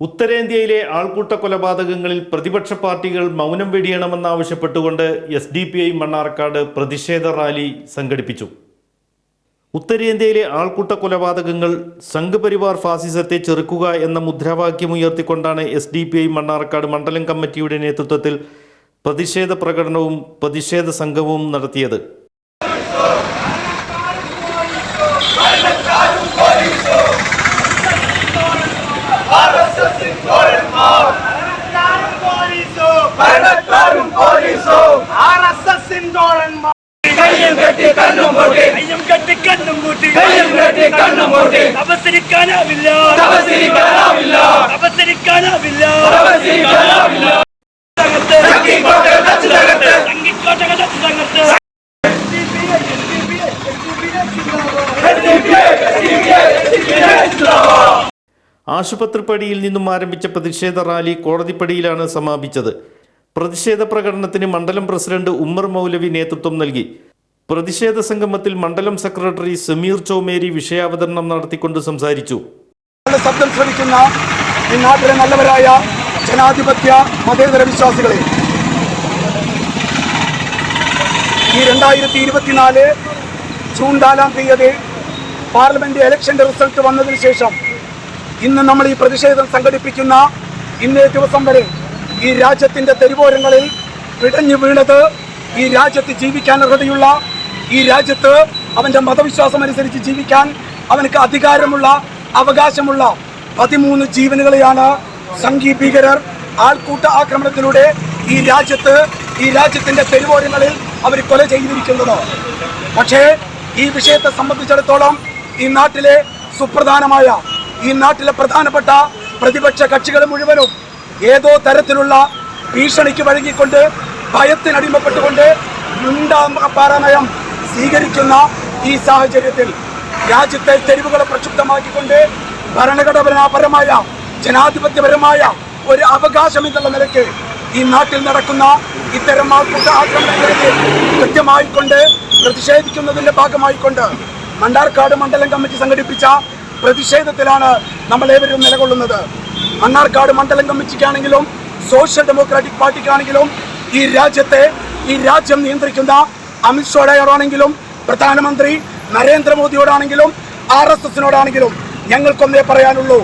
ഉത്തരേന്ത്യയിലെ ആൾക്കൂട്ട കൊലപാതകങ്ങളിൽ പ്രതിപക്ഷ പാർട്ടികൾ മൗനം വെടിയണമെന്നാവശ്യപ്പെട്ടുകൊണ്ട് S D P I Mannarkkad പ്രതിഷേധ റാലി സംഘടിപ്പിച്ചു. ഉത്തരേന്ത്യയിലെ ആൾക്കൂട്ട കൊലപാതകങ്ങൾ സംഘപരിവാർ ഫാസിസത്തെ ചെറുക്കുക എന്ന മുദ്രാവാക്യം ഉയർത്തിക്കൊണ്ടാണ് S D P I Mannarkkad മണ്ഡലം കമ്മിറ്റിയുടെ നേതൃത്വത്തിൽ പ്രതിഷേധ പ്രകടനവും പ്രതിഷേധ സംഘവും നടത്തിയത് ഭരണക്കാരും പോലീസും ആർ എസ് എസ് കയ്യും കെട്ടി പൂട്ടി കയ്യും കെട്ടി കണ്ണും പൂട്ടി കയ്യും കെട്ടി കണ്ണും പൂട്ടി തപസ്സരിക്കാനാവില്ല തപസ്സരിക്കാനാവില്ല തപസ്സരിക്കാനാവില്ല തപസ്സരിക്കാനാവില്ല സംഘിക്കോട്ടകൾ തച്ചു തകർത്ത് സംഘിക്കോട്ടകൾ തച്ചു തകർത്ത് ആശുപത്രിപ്പടിയിൽ നിന്നും ആരംഭിച്ച പ്രതിഷേധ റാലി കോടതിപ്പടിയിലാണ് സമാപിച്ചത് പ്രതിഷേധ പ്രകടനത്തിന് മണ്ഡലം പ്രസിഡന്റ് ഉമ്മർ മൗലവി നേതൃത്വം നൽകി പ്രതിഷേധ സംഗമത്തിൽ മണ്ഡലം സെക്രട്ടറി സമീർ ചൗമേരി വിഷയാവതരണം നടത്തിക്കൊണ്ട് സംസാരിച്ചു. ശബ്ദം ശ്രമിക്കുന്ന ഈ നാട്ടിലെ നല്ലവരായ ജനാധിപത്യ മതേതര വിശ്വാസികളെ ഈ രണ്ടായിരത്തി ഇരുപത്തിനാല് ജൂൺ നാലാം തീയതി പാർലമെന്റ് ഇലക്ഷന്റെ റിസൾട്ട് വന്നതിന് ശേഷം ഇന്ന് നമ്മൾ ഈ പ്രതിഷേധം സംഘടിപ്പിക്കുന്ന ഇന്നേ ദിവസം വരെ ഈ രാജ്യത്തിന്റെ തെരുവോരങ്ങളിൽ പിടഞ്ഞു വീണത് ഈ രാജ്യത്ത് ജീവിക്കാൻ അർഹതയുള്ള ഈ രാജ്യത്ത് അവന്റെ മതവിശ്വാസം അനുസരിച്ച് ജീവിക്കാൻ അവനക്ക് അധികാരമുള്ള അവകാശമുള്ള പതിമൂന്ന് ജീവനുകളെയാണ് സംഘീ ഭീകരർ ആൾക്കൂട്ട ആക്രമണത്തിലൂടെ ഈ രാജ്യത്ത് ഈ രാജ്യത്തിന്റെ തെരുവോരങ്ങളിൽ അവർ കൊല ചെയ്തിരിക്കുന്നത്. പക്ഷേ ഈ വിഷയത്തെ സംബന്ധിച്ചിടത്തോളം ഈ നാട്ടിലെ സുപ്രധാനമായ ഈ നാട്ടിലെ പ്രധാനപ്പെട്ട പ്രതിപക്ഷ കക്ഷികൾ മുഴുവനും ഏതോ തരത്തിലുള്ള ഭീഷണിക്ക് വഴങ്ങിക്കൊണ്ട് ഭയത്തിനടിമപ്പെട്ടുകൊണ്ട് പാറനയം സ്വീകരിക്കുന്ന ഈ സാഹചര്യത്തിൽ രാജ്യത്തെ തെരുവുകളെ പ്രക്ഷുബ്ധമാക്കിക്കൊണ്ട് ഭരണഘടനാപരമായ ജനാധിപത്യപരമായ ഒരു അവകാശം എന്നുള്ള നിലയ്ക്ക് ഈ നാട്ടിൽ നടക്കുന്ന ഇത്തരം ആൾക്കൂട്ട ആക്രമണങ്ങളെ കൃത്യമായിക്കൊണ്ട് പ്രതിഷേധിക്കുന്നതിന്റെ ഭാഗമായിക്കൊണ്ട് മണ്ണാർക്കാട് മണ്ഡലം കമ്മിറ്റി സംഘടിപ്പിച്ച പ്രതിഷേധത്തിലാണ് നമ്മൾ ഏവരും നിലകൊള്ളുന്നത്. മണ്ണാർക്കാട് മണ്ഡലം കമ്മിറ്റിക്കാണെങ്കിലും സോഷ്യൽ ഡെമോക്രാറ്റിക് പാർട്ടിക്കാണെങ്കിലും ഈ രാജ്യത്തെ ഈ രാജ്യം നിയന്ത്രിക്കുന്ന അമിത്ഷായോടാണെങ്കിലും പ്രധാനമന്ത്രി നരേന്ദ്രമോദിയോടാണെങ്കിലും ആർ എസ് എസിനോടാണെങ്കിലും ഞങ്ങൾക്കൊന്നേ പറയാനുള്ളൂ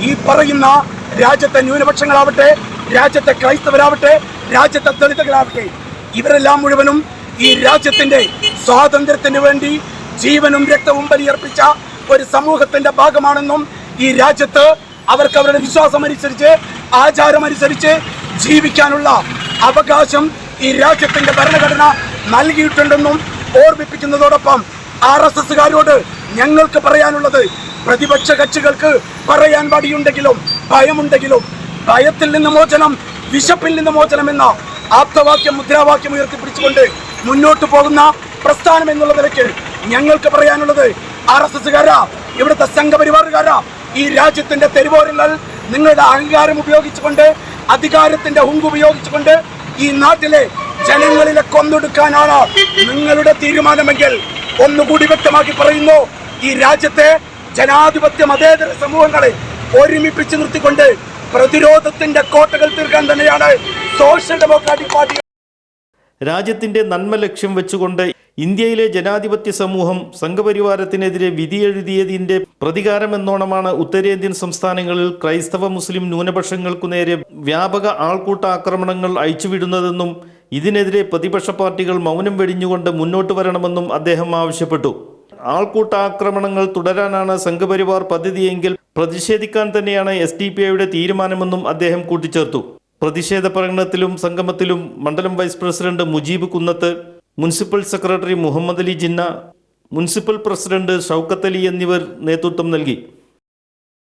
ഈ പറയുന്ന രാജ്യത്തെ ന്യൂനപക്ഷങ്ങളാവട്ടെ രാജ്യത്തെ ക്രൈസ്തവരാവട്ടെ രാജ്യത്തെ ദളിതകളാവട്ടെ ഇവരെല്ലാം മുഴുവനും ഈ രാജ്യത്തിന്റെ സ്വാതന്ത്ര്യത്തിന് വേണ്ടി ജീവനും രക്തവും ബലിയർപ്പിച്ച ഒരു സമൂഹത്തിന്റെ ഭാഗമാണെന്നും ഈ രാജ്യത്ത് അവർക്ക് അവരുടെ വിശ്വാസം അനുസരിച്ച് ആചാരം ജീവിക്കാനുള്ള അവകാശം ഈ രാജ്യത്തിന്റെ ഭരണഘടന നൽകിയിട്ടുണ്ടെന്നും ഓർമ്മിപ്പിക്കുന്നതോടൊപ്പം ആർ എസ് എസുകാരോട് ഞങ്ങൾക്ക് പറയാനുള്ളത് പ്രതിപക്ഷ കക്ഷികൾക്ക് പറയാൻ വടിയുണ്ടെങ്കിലും ഭയമുണ്ടെങ്കിലും ഭയത്തിൽ നിന്ന് മോചനം വിശപ്പിൽ നിന്ന് മോചനം എന്ന ആപ്തവാക്യം മുദ്രാവാക്യം ഉയർത്തിപ്പിടിച്ചുകൊണ്ട് മുന്നോട്ട് പോകുന്ന പ്രസ്ഥാനം എന്നുള്ള നിലയ്ക്ക് ഞങ്ങൾക്ക് പറയാനുള്ളത് ആർ എസ് എസുകാരാ ഇവിടുത്തെ സംഘപരിവാറുകാരാ ഈ രാജ്യത്തിന്റെ തെരുവോരങ്ങൾ നിങ്ങളുടെ അഹങ്കാരം ഉപയോഗിച്ചുകൊണ്ട് അധികാരത്തിന്റെ ഹുങ്ക് ഉപയോഗിച്ചുകൊണ്ട് ഈ നാട്ടിലെ ജനങ്ങളിലെ കൊന്നൊടുക്കാനാണ് നിങ്ങളുടെ തീരുമാനമെങ്കിൽ ഒന്നുകൂടി വ്യക്തമാക്കി പറയുന്നു. ഈ രാജ്യത്തെ ജനാധിപത്യ മതേതര സമൂഹങ്ങളെ ഒരുമിപ്പിച്ച് നിർത്തിക്കൊണ്ട് പ്രതിരോധത്തിന്റെ കോട്ടകൾ തീർക്കാൻ തന്നെയാണ് സോഷ്യൽ ഡെമോക്രാറ്റിക് പാർട്ടി രാജ്യത്തിന്റെ നന്മ ലക്ഷ്യം വെച്ചുകൊണ്ട് ഇന്ത്യയിലെ ജനാധിപത്യ സമൂഹം സംഘപരിവാരത്തിനെതിരെ വിധിയെഴുതിയതിന്റെ പ്രതികാരമെന്നോണമാണ് ഉത്തരേന്ത്യൻ സംസ്ഥാനങ്ങളിൽ ക്രൈസ്തവ മുസ്ലിം ന്യൂനപക്ഷങ്ങൾക്കു നേരെ വ്യാപക ആൾക്കൂട്ട ആക്രമണങ്ങൾ അയച്ചുവിടുന്നതെന്നും ഇതിനെതിരെ പ്രതിപക്ഷ പാർട്ടികൾ മൗനം വെടിഞ്ഞുകൊണ്ട് മുന്നോട്ട് വരണമെന്നും അദ്ദേഹം ആവശ്യപ്പെട്ടു. ആൾക്കൂട്ടാക്രമണങ്ങൾ തുടരാനാണ് സംഘപരിവാർ പദ്ധതിയെങ്കിൽ പ്രതിഷേധിക്കാൻ തന്നെയാണ് എസ് ഡി പി ഐയുടെ തീരുമാനമെന്നും അദ്ദേഹം കൂട്ടിച്ചേർത്തു. പ്രതിഷേധ പ്രകടനത്തിലും സംഗമത്തിലും മണ്ഡലം vice president Mujeeb Kunnath municipal secretary Muhammad Ali Jinna municipal president Shoukath Ali എന്നിവർ നേതൃത്വം നൽകി.